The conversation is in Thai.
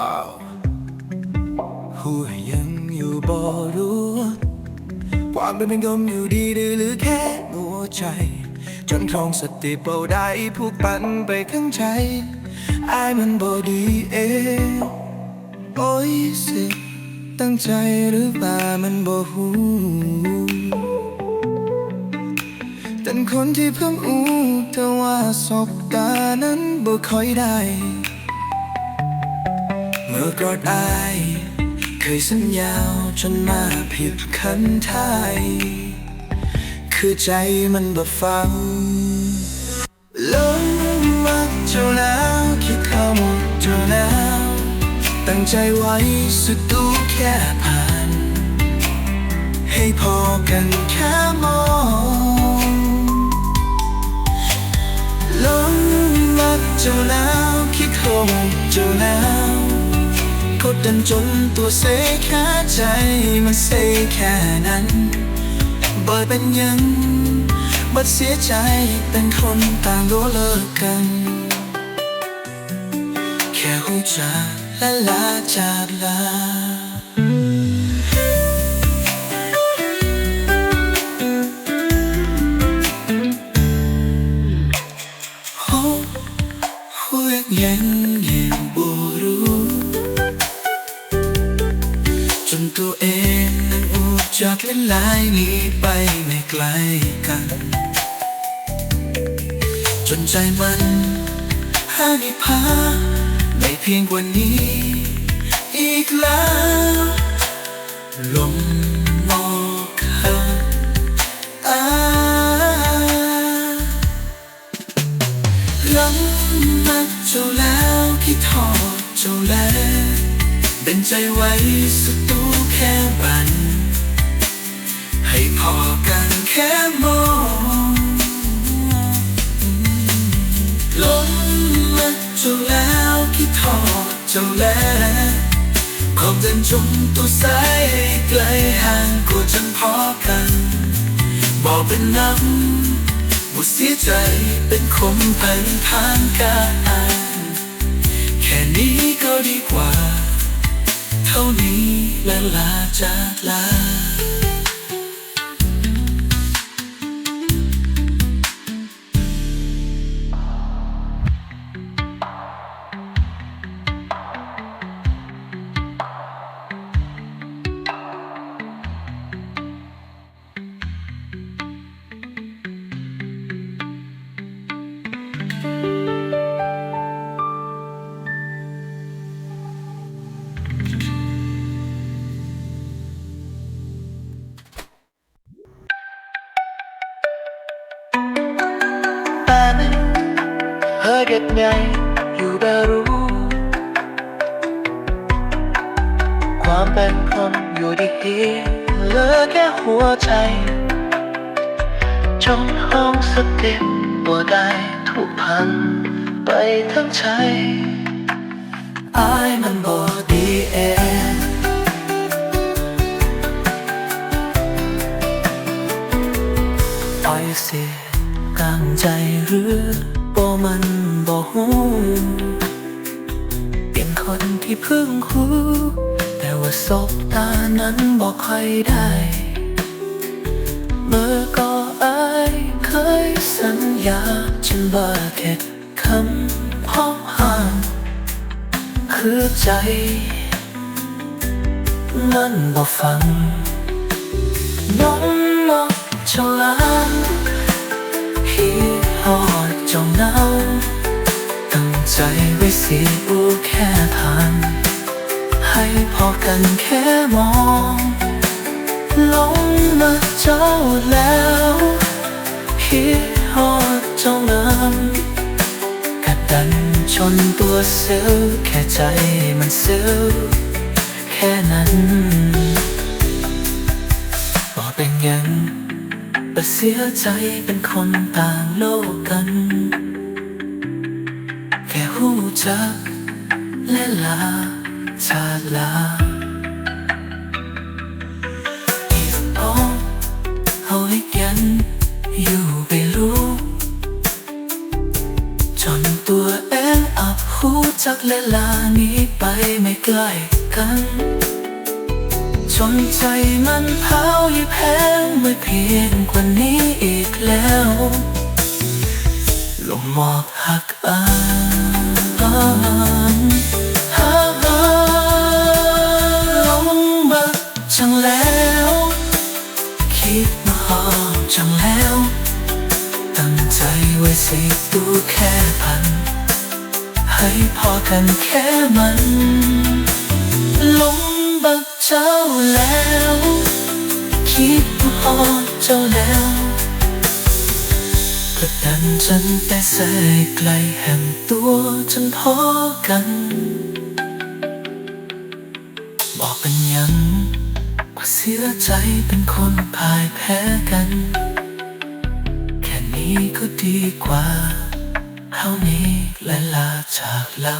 อ้าวหัวยังอยู่บ่รู้ความเป็นเป็นกมอยู่ดีหรือหรือแค่หัวใจ จนครองสติเบาได้ผูกปันไปข้างใจไอ้มันบ่ดีเองโอ้ยสิตั้งใจหรือเปล่ามันบ่หูเป็นคนที่เพิ่งอู้แต่ว่าสบตานั้นบ่ค่อยได้ เมื่อกอดอาย เคยสัญญาจนมาผิดคันทายคือใจมันบ่ฟังหลงรักเจ้าแล้วคิดเข้าหมดเจ้าแล้ว ตั้งใจไว้สุดดูแค่ผ่าน ให้พอกันแค่มองหลงรักเจ้าแล้วคิดเข้าหมดเจ้าแล้ว กดดันจนตัวเซแค่ใจมันเซแค่นั้นบ่เป็นยังบัดเสียใจเป็นคนต่างรู้เลิกกัน แค่หูจาและลาจากลา ตัวเองนั้นอุบจากเล่นลายนี้ไปไม่ไกลกัน จนใจมันหานิพาไม่เพียงกว่านี้ อีกแล้วลมมอกหันตาหลังมักเจ้าแล้วคิดทอดเจ้าแล้วเป็นใจไว้สุดตู้ แค่บัน ให้พอกันแค่มองลงมาเจ้าแล้วคิดทอดเจ้าแล้วขอบเดินจงตัวสายให้ไกลห่างกว่าจนพอกัน บอกเป็นน้ำบ่เสียใจเป็นคมเป็นทางการแค่นี้ก็ดีกว่า ลาจากลา เคยเก็บไงอยู่แบบรู้ความเป็นคนอยู่ดีๆเหลือแค่หัวใจจนห้องสติตัวได้ถูกพัน ไปทั้งใจอายมันบอก ที่เพิ่งหูแต่ว่าสบตานั้นบ่ค่อยได้ เมื่อก็อายเคยสัญญาฉันว่าแค่คำพ้องห่าง คือใจ มันบ่ฟังน้องนอกฉลามฮีฮอดจ้าเนาตั้งใจไว้สิบูแค่ผ่าน พอกันแค่มอง ลงมาเจ้าแล้วฮีฮอดเจ้าเนากระดันชนตัวเซลล์แค่ใจมันเซลล์แค่นั้นบอกเป็นยังแต่เสียใจเป็นคนต่างโลกกัน แค่หูจักและลา จากลาเอาเอาให้กันอยู่ไปรู้จนตัวเองอับหูจากเลลานี้ไปไม่ใกล้กันจนใจมันเผายิ่แพ้ไม่เพียงกว่านี้อีกแล้วลงหมอกหักอา ให้พอกันแค่มันลงบักเจ้าแล้ว คิดพอเจ้าแล้วกดดันจนแต่ใส่ไกลแห่งตัวจนพอกัน บอกเป็นยังว่าเสียใจเป็นคนพ่ายแพ้กัน แค่นี้ก็ดีกว่า ท่านี้และลาจากเรา